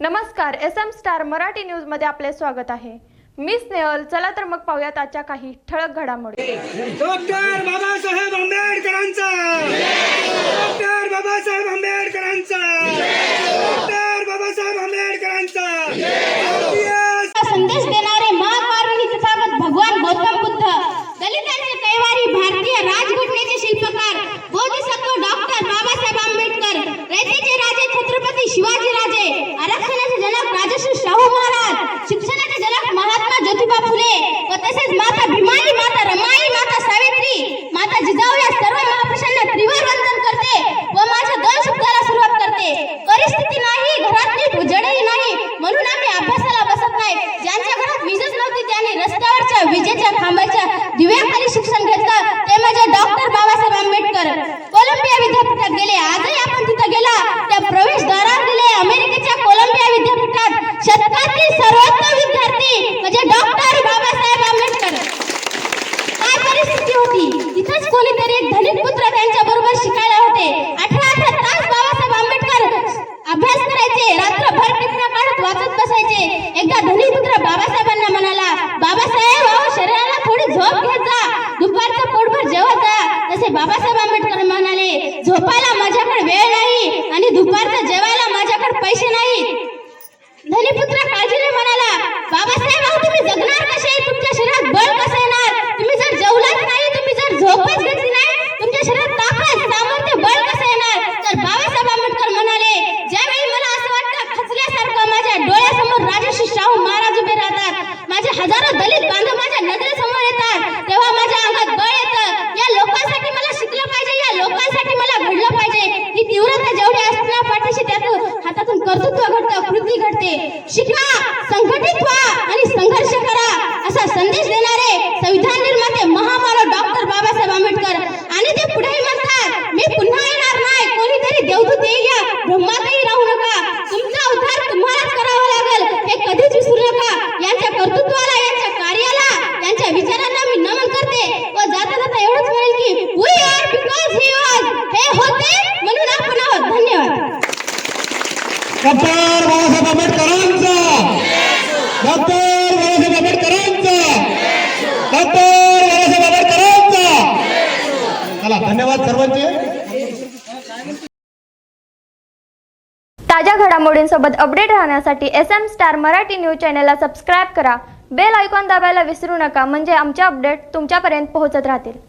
नमस्कार S M star Marathi न्यूजमध्ये आपले स्वागत आहे. मी स्नेहल चला तर मग पाहूयात आजच्या काही ठळक घडामोडी. डॉक्टर बाबासाहेब आंबेडकरांचा! डॉक्टर बाबासाहेब आंबेडकरांचा! डॉक्टर बाबासाहेब आंबेडकरांचा! नव्हती त्याने रस्त्यावरच्या विजेच्या खांबाच्या दिव्याखाली शिक्षण घेतलं. ते माझ्या डॉक्टर बाबासाहेब आंबेडकर म्हणाले झोपायला माझ्याकडे वेळ नाही. पाठीशी हातातून कर्तृत्व घडतं कृती घडते. शिका संघटित व्हा आणि संघर्ष करा असा संदेश देणारे संविधान निर्माते महामानव डॉक्टर बाबासाहेब आंबेडकर. आणि ते पुढेही म्हणतात मी पुन्हा येणार नाही कोणीतरी देवदूत येईल या ब्रह्मातही राहू नका. तुमचा उद्धार तुम्हालाच करावा लागेल. हे कधीच विसरू नका. यांच्या कर्तृत्वाला यांच्या कार्याला यांच्या विचारांना मी नमन करते. व जाता जाता एवढंच म्हणेल की we are because he was हे होते म्हणून आपण डॉक्टर बाबासाहेब आंबेडकरांचा. डॉक्टर बाबासाहेब आंबेडकरांचा. डॉक्टर बाबासाहेब आंबेडकरांचा. चला धन्यवाद सर्वांचे. ताज्या घडामोडींसोबत अपडेट राहण्यासाठी S M star Marathi news चॅनलला सबस्क्राईब करा. बेल आयकॉन दाबायला विसरू नका. म्हणजे आमचे अपडेट तुमच्यापर्यंत पोहोचत राहतील.